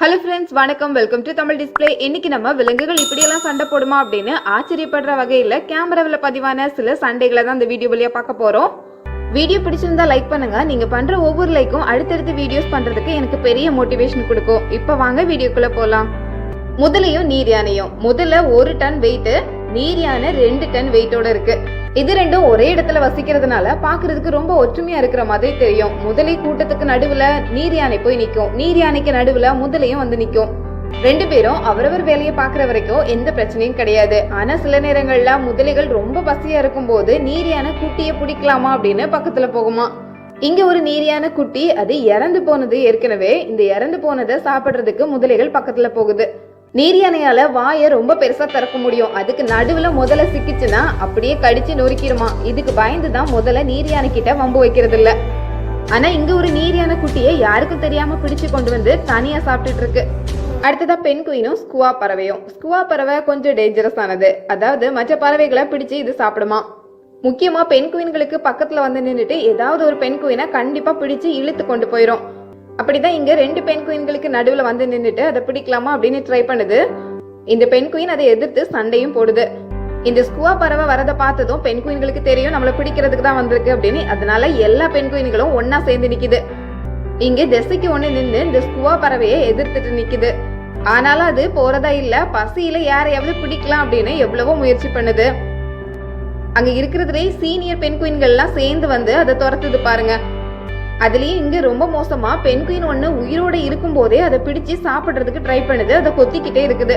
Hello friends வணக்கம். Welcome to Tamil display இன்னைக்கு நம்ம விலங்குகள் இப்படியெல்லாம் சண்டை போடுமா அப்படின்னு ஆச்சரியப்படுற வகையில் கேமராவில் பதிவான சில சண்டைகளை தான் இந்த வீடியோ வழியாக பார்க்க போகிறோம் வீடியோ பிடிச்சிருந்தா லைக் பண்ணுங்க. நீங்க பண்ற ஒவ்வொரு லைக்கும் அடுத்தடுத்து வீடியோஸ் பண்றதுக்கு எனக்கு பெரிய மோட்டிவேஷன் கொடுக்கும். இப்போ வாங்க வீடியோக்குள்ள போலாம். முதலையும் நீர் யானையும். முதல்ல ஒரு டன் வெயிட் நீர் யானை ரெண்டு டன் வெயிட்டோட இருக்கு. இது ரெண்டும் ஒரே இடத்துல வசிக்கிறதுனால பாக்குறதுக்கு ரொம்ப ஒற்றுமையா இருக்கிற மாதிரி தெரியும். முதலை கூட்டத்துக்கு நடுவுல நீர் யானை போய் நிக்கும். நீர் யானைக்கு நடுவுல முதலையும் வந்து நிக்கும். ரெண்டு பேரும் அவரவர் வேலையை பாக்குற வரைக்கும் எந்த பிரச்சனையும் கிடையாது. ஆனா சில நேரங்கள்ல முதலைகள் ரொம்ப பசியா இருக்கும் போது நீர் யானை குட்டியை பிடிக்கலாமா அப்படின்னு பக்கத்துல போகுமா. இங்க ஒரு நீரியான குட்டி அது இறந்து போனது ஏற்கனவே. இந்த இறந்து போனதை சாப்பிடுறதுக்கு முதலைகள் பக்கத்துல போகுது. நீர்யானையால் வாயை ரொம்ப பெருசா திறக்க முடியும். அதுக்கு நடுவுல முதல்ல சிக்கிச்சுன்னா அப்படியே கடிச்சு நொறுக்கிடுமா இதுக்கு பயந்து தான் முதல்ல நீர் கிட்ட வம்பு வைக்கிறது இல்ல ஆனா இங்க ஒரு நீரியான குட்டியை யாருக்கும் தெரியாம பிடிச்சு கொண்டு வந்து தனியா சாப்பிட்டுட்டு இருக்கு அடுத்ததா பெண் குயினும் ஸ்குவா பறவையும். ஸ்குவா பறவை கொஞ்சம் டேஞ்சரஸ் ஆனது. அதாவது மற்ற பறவைகளை பிடிச்சு இது சாப்பிடுமா. முக்கியமா பெண் குயின்களுக்கு பக்கத்துல வந்து நின்றுட்டு ஏதாவது ஒரு பெண் குயினை கண்டிப்பா பிடிச்சு இழுத்து கொண்டு போயிடும் அப்படிதான் இங்க ரெண்டு பெண் குயின்களுக்கு நடுவுல வந்து நின்றுட்டு அதை பிடிக்கலாமா அப்படின்னு ட்ரை பண்ணுது. இந்த பெண் குயின் அதை எதிர்த்து சண்டையும் போடுது. இந்த ஸ்குவா பறவை வரதை பார்த்ததும் பெண் குயின்களுக்கு தெரியும் நம்மளை பிடிக்கிறதுக்கு தான் வந்திருக்கு அப்படின்னு. அதனால எல்லா பெண் குயின்களும் ஒன்னா சேர்ந்து நிக்குது. இங்க திசைக்கு ஒண்ணு நின்று இந்த ஸ்குவா பறவையை எதிர்த்துட்டு நிக்குது. ஆனாலும் அது போறதா இல்ல பசியில யாரையாவது பிடிக்கலாம் அப்படின்னு எவ்வளவோ முயற்சி பண்ணுது. அங்க இருக்கிறதுலே சீனியர் பெண் குயின்கள்லாம் சேர்ந்து வந்து அதை துரத்துது பாருங்க. அதுலேயும் இங்க ரொம்ப மோசமா பெண் குயின் ஒண்ணு உயிரோட இருக்கும் போதே அதை பிடிச்சு சாப்பிடுறதுக்கு ட்ரை பண்ணுது. அதை கொத்திக்கிட்டே இருக்குது.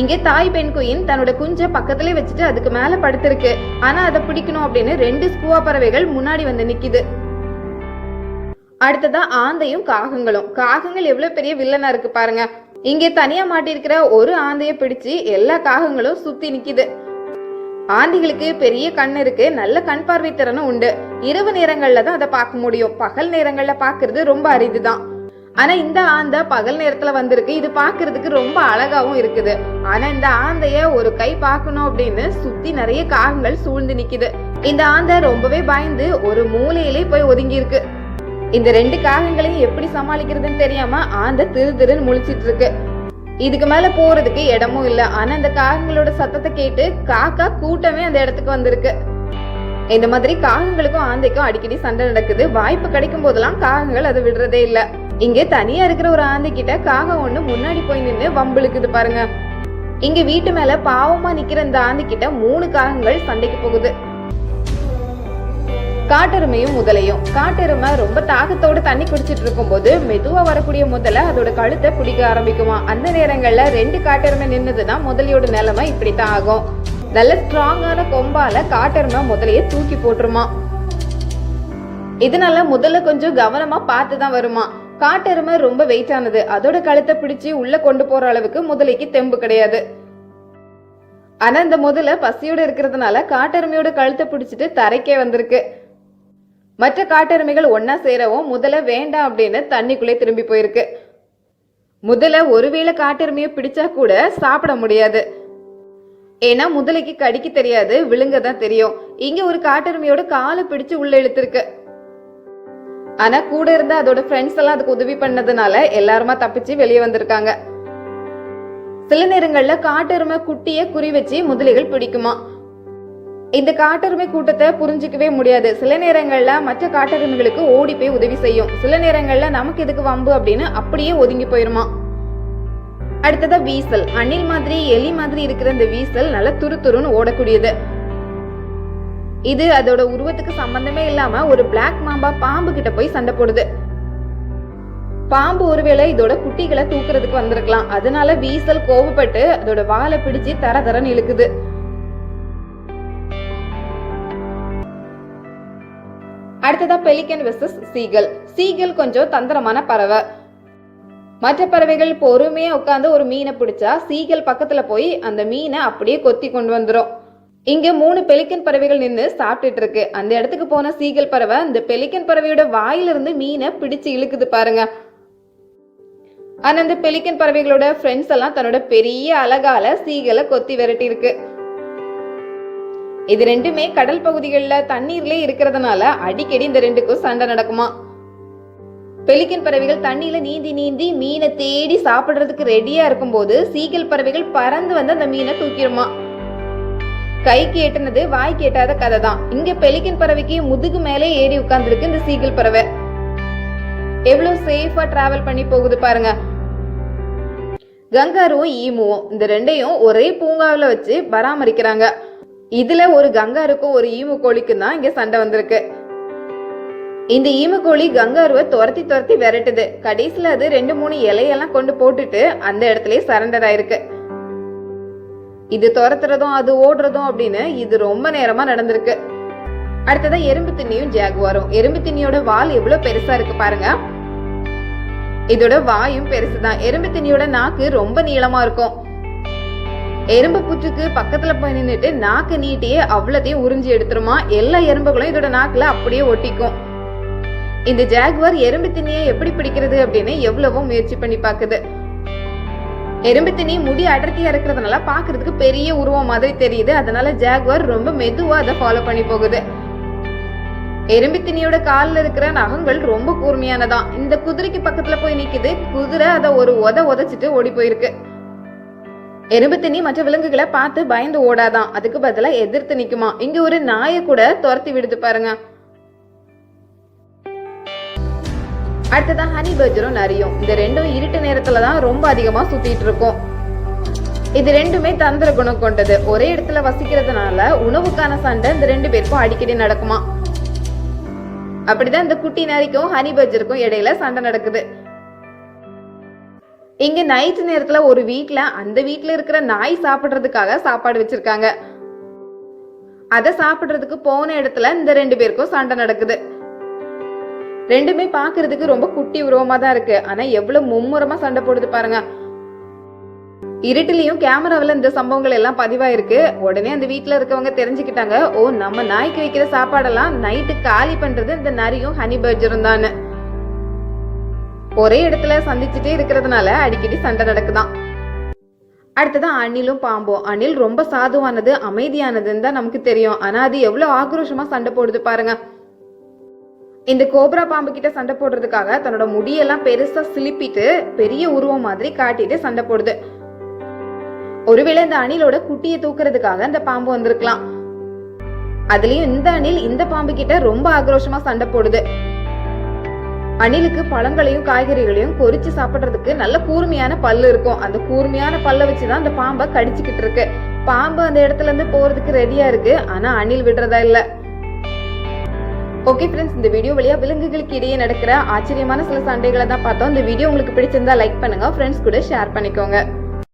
இங்கே தாய் பெண் குயின் தன்னோட குஞ்ச பக்கத்திலே வச்சுட்டு அதுக்கு மேல படுத்திருக்கு. ஆனா அதை பிடிக்கணும் அப்படின்னு ரெண்டு ஸ்கூவா பறவைகள் முன்னாடி வந்து நிக்குது. அடுத்ததா ஆந்தையும் காகங்களும். காகங்கள் எவ்வளவு பெரிய வில்லனா இருக்கு பாருங்க. இங்கே தனியா மாட்டிருக்கிற ஒரு ஆந்தைய பிடிச்சு எல்லா காகங்களும் சுத்தி நிக்குது. ஆந்திகளுக்கு பெரிய கண் இருக்கு. நல்ல கண் பார்வை திறனும் உண்டு. இரவு நேரங்கள்ல தான் அதை பார்க்க முடியும். பகல் நேரங்கள்ல பாக்குறது ரொம்ப அரிதுதான். ஆனா இந்த ஆந்தை பகல் நேரத்துல வந்திருக்கு. இது பாக்குறதுக்கு ரொம்ப அழகாவும் இருக்குது. ஆனா இந்த ஆந்தைய ஒரு கை பார்க்கணும் அப்படின்னு சுத்தி நிறைய காகங்கள் சூழ்ந்து நிக்குது. இந்த ஆந்தை ரொம்பவே பயந்து ஒரு மூலையிலே போய் ஒதுங்கி இருக்கு இந்த ரெண்டு காகங்களையும் எப்படி சமாளிக்கிறதுன்னு தெரியாம ஆந்தை திரு திருன்னு முழிச்சிட்டு இருக்கு இதுக்கு மேல போறதுக்கு இடமும் இல்ல. ஆனா இந்த காகங்களோட சத்தத்தை கேட்டு காக்கா கூட்டமே அந்த இடத்துக்கு வந்திருக்கு. இந்த மாதிரி காகங்களுக்கும் ஆந்தைக்கும் அடிக்கடி சண்டை நடக்குது. வாய்ப்பு கிடைக்கும் போதெல்லாம் காகங்கள் அதை விடுறதே இல்ல. இங்க தனியா இருக்கிற ஒரு ஆந்தை கிட்ட காகம் ஒண்ணு முன்னாடி போய் நின்று வம்பிழுக்குது பாருங்க. இங்க வீட்டு மேல பாவமா நிக்கிற இந்த ஆந்தை கிட்ட மூணு காகங்கள் சண்டைக்கு போகுது. காட்டெருமையும் முதலையும். காட்டெருமை ரொம்ப தாகத்தோட தண்ணி குடிச்சிட்டு இருக்கும்போது மெதுவா வரக்கூடிய முதலை அதோட கழுத்தை பிடிக்க ஆரம்பிக்குமா. அந்த நேரங்கள்ல ரெண்டு காட்டெருமை நின்னதுன்னா முதலையோட நிலைமை இப்படித்தான் ஆகும். நல்ல ஸ்ட்ராங்கான கொம்பால காட்டெருமை முதலைய தூக்கி போட்டுருமா. இதனால முதல்ல கொஞ்சம் கவனமா பார்த்து தான் வருமா காட்டெருமை ரொம்ப வெயிட்டானது அதோட கழுத்தை பிடிச்சு உள்ள கொண்டு போற அளவுக்கு முதலைக்கு தெம்பு கிடையாது. ஆனா இந்த முதல பசியோட இருக்கிறதுனால காட்டெருமையோட கழுத்தை பிடிச்சிட்டு தரைக்கே வந்திருக்கு. மற்ற காட்டெருமைகள் ஒன்னா சேரவும் முதல வேண்டாம் அப்படின்னு தண்ணிக்குள்ளே திரும்பி போயிருக்கு. முதல்ல ஒருவேளை காட்டெருமையை பிடிச்சா கூட சாப்பிட முடியாது. ஏன்னா முதலைக்கு கடிக்க தெரியாது விழுங்க தான் தெரியும். இங்க ஒரு காட்டெருமையோட காலை பிடிச்சு உள்ள இழுத்துருக்கு. ஆனா கூட இருந்த அதோட ஃப்ரெண்ட்ஸ் எல்லாம் அதுக்கு உதவி பண்ணதுனால எல்லாருமா தப்பிச்சு வெளியே வந்திருக்காங்க. சில நேரங்கள்ல காட்டெருமை குட்டிய குறி வச்சு முதலைகள் பிடிக்குமா? இந்த காட்டெருமை கூட்டத்தை புரிஞ்சிக்கவே முடியாது. சில நேரங்கள்ல மற்ற காட்டெருமைகளுக்கு ஓடி போய் உதவி செய்யும். சில நேரங்கள்ல நமக்கு எதுக்கு வம்பு அப்படின்னு அப்படியே ஒதுங்கி போயிருமா? அடுத்ததா வீசல். அணில் மாதிரி எலி மாதிரி இருக்கிற இந்த வீசல் நல்லா துரு துருன்னு ஓடக்கூடியது. இது அதோட உருவத்துக்கு சம்பந்தமே இல்லாம ஒரு பிளாக் மாம்பா பாம்பு கிட்ட போய் சண்டை போடுது. பாம்பு ஒருவேளை இதோட குட்டிகளை தூக்குறதுக்கு வந்திருக்கலாம். அதனால வீசல் கோவப்பட்டு அதோட வாழை பிடிச்சு தர தரன்னு இழுக்குது. அடுத்ததா பெலிகன் வெர்சஸ் சீகல் சீகல் கொஞ்சம் தந்திரமான பறவை. மற்ற பறவைகள் பொறுமையா உட்காந்து ஒரு மீனை பிடிச்சா சீகல் பக்கத்துல போய் அந்த மீனை அப்படியே கொத்தி கொண்டு வந்துடும் இங்க மூணு பெலிக்கன் பறவைகள் நின்று சாப்பிட்டுட்டு இருக்கு. அந்த இடத்துக்கு போன சீகல் பறவை இந்த பெலிக்கன் பறவையோட வாயிலிருந்து மீனை பிடிச்சு இழுக்குது பாருங்க. ஆனா அந்த பெலிக்கன் பறவைகளோட ஃப்ரெண்ட்ஸ் எல்லாம் தன்னோட பெரிய அழகால சீகலை கொத்தி விரட்டி இருக்கு. இது ரெண்டுமே கடல் பகுதிகளில் தண்ணீர்லயே இருக்கிறதுனால அடிக்கடி இந்த ரெண்டுக்கும் சண்டை நடக்குமா? பெலிக்கன் பறவைகள் தண்ணியில நீந்தி நீந்தி மீனை தேடி சாப்பிடுறதுக்கு ரெடியா இருக்கும்போது சீகல் பறவைகள் பறந்து வந்து அந்த மீனை தூக்கிடுமா? கைக்கு எட்டுனது வாய் கேட்டாத கதை தான் இங்க பெலிக்கன் பறவைக்கு முதுகு மேலே ஏறி உட்கார்ந்துருக்கு இந்த சீகல் பறவை. எவ்வளவு சேஃபா டிராவல் பண்ணி போகுது பாருங்க. கங்காருவும் ஈமுவும் இந்த ரெண்டையும் ஒரே பூங்காவில் வச்சு பராமரிக்கிறாங்க. இதுல ஒரு கங்காருக்கும் ஒரு ஈமு கோழிக்கும் தான் இங்க சண்டை வந்திருக்கு. இந்த ஈமக்கோழி கங்காருவை துரத்தி துரத்தி விரட்டுது. கடைசியில் அது ரெண்டு மூணு இலையெல்லாம் கொண்டு போட்டுட்டு அந்த இடத்துலயே சரண்டர் ஆயிருக்கு. இது துரத்துறதும் அது ஓடுறதும் அப்படின்னு இது ரொம்ப நேரமா நடந்திருக்கு. அடுத்ததா எறும்பு திண்ணியும் ஜாகுவாரும். எறும்பு திண்ணியோட வால் எவ்வளவு பெருசா இருக்கு பாருங்க. இதோட வாயும் பெருசுதான். எறும்பு திண்ணியோட நாக்கு ரொம்ப நீளமா இருக்கும். எறும்பு புற்றுக்கு பக்கத்துல போய் நின்றுட்டு நாக்கு நீட்டியே அவ்வளத்தையும் உறிஞ்சி எடுத்துருமா? எல்லா எறும்புகளும் இதோட நாக்குல அப்படியே ஒட்டிக்கும். இந்த ஜாக்வார் எறும்பு திண்ணியை எப்படி பிடிக்கிறது அப்படின்னு எவ்வளவோ முயற்சி பண்ணி பாக்குது எறும்பு திணி முடி அடர்த்தியா இருக்கிறதுனால பாக்குறதுக்கு பெரிய உருவம் மாதிரி தெரியுது. அதனால ஜாகுவார் ரொம்ப மெதுவா அதை ஃபாலோ பண்ணி போகுது. எறும்பு திணியோட காலில் இருக்கிற நகங்கள் ரொம்ப கூர்மையானதான். இந்த குதிரைக்கு பக்கத்துல போய் நிக்குது. குதிரை அதை ஒரு உத உதச்சிட்டு ஓடி போயிருக்கு. எறும்பு திணி மற்ற விலங்குகளை பார்த்து பயந்து ஓடாதான். அதுக்கு பதிலா எதிர்த்து நிக்குமா. இங்க ஒரு நாயை கூட துரத்தி விடுது பாருங்க. அடுத்ததான் ஹனி பர்ஜரும் நரியும் இந்த ரெண்டும் இருட்டு நேரத்துல தான் ரொம்ப அதிகமா சுத்திட்டு இருக்கும். இது ரெண்டுமே தந்திர குணம் கொண்டது. ஒரே இடத்துல வசிக்கிறதுனால உணவுக்கான சண்டை இந்த ரெண்டு பேருக்கும் அடிக்கடி நடக்குமா? அப்படிதான் இந்த குட்டி நரிக்கும் ஹனி பர்ஜருக்கும் இடையில சண்டை நடக்குது. இங்க நைட் நேரத்துல ஒரு வீட்டுல அந்த வீட்டுல இருக்கிற நாய் சாப்பிடுறதுக்காக சாப்பாடு வச்சிருக்காங்க. அதை சாப்பிடுறதுக்கு போன இடத்துல இந்த ரெண்டு பேருக்கும் சண்டை நடக்குது. ரெண்டுமே பாக்குறதுக்கு ரொம்ப குட்டி உருவமா தான் இருக்கு. ஆனா எவ்வளவு மும்முரமா சண்டை போடுது பாருங்க. இருட்டிலையும் கேமராவில் இந்த சம்பவங்கள் எல்லாம் பதிவாயிருக்கு. உடனே அந்த வீட்டில் இருக்கவங்க தெரிஞ்சுக்கிட்டாங்க ஓ நம்ம நாய்க்கு வைக்கிற சாப்பாடெல்லாம் நைட்டு காலி பண்றது இந்த நரியும் ஹனி பர்ஜரும் தான். ஒரே இடத்துல சந்திச்சுட்டே இருக்கிறதுனால அடிக்கடி சண்டை நடக்குதான். அடுத்தது அணிலும் பாம்பும். அணில் ரொம்ப சாதுவானது அமைதியானதுன்னு தான் நமக்கு தெரியும். ஆனா அது எவ்வளவு ஆக்ரோஷமா சண்டை போடுது பாருங்க. இந்த கோப்ரா பாம்பு கிட்ட சண்டை போடுறதுக்காக தன்னோட முடியெல்லாம் பெருசா சிலிப்பிட்டு பெரிய உருவம் மாதிரி காட்டிட்டு சண்டை போடுது. ஒருவேளை இந்த அணிலோட குட்டியை தூக்குறதுக்காக அந்த பாம்பு வந்திருக்கலாம். அதுலயும் இந்த அணில் இந்த பாம்பு கிட்ட ரொம்ப ஆக்ரோஷமா சண்டை போடுது. அணிலுக்கு பழங்களையும் காய்கறிகளையும் கொறிச்சு சாப்பிடுறதுக்கு நல்ல கூர்மையான பல்லு இருக்கும். அந்த கூர்மையான பல்ல வச்சுதான் அந்த பாம்பை கடிச்சுக்கிட்டு இருக்கு. பாம்பு அந்த இடத்துல இருந்து போறதுக்கு ரெடியா இருக்கு. ஆனா அணில் விடுறதா இல்லை. ஓகே ஃப்ரெண்ட்ஸ் இந்த வீடியோ வழியா விலங்குகளுக்கு இடையே நடக்கிற ஆச்சரியமான சில சண்டைகளை தான் பார்த்தோம். இந்த வீடியோ உங்களுக்கு பிடிச்சிருந்தா லைக் பண்ணுங்க. ஃப்ரெண்ட்ஸ் கூட ஷேர் பண்ணிக்கோங்க.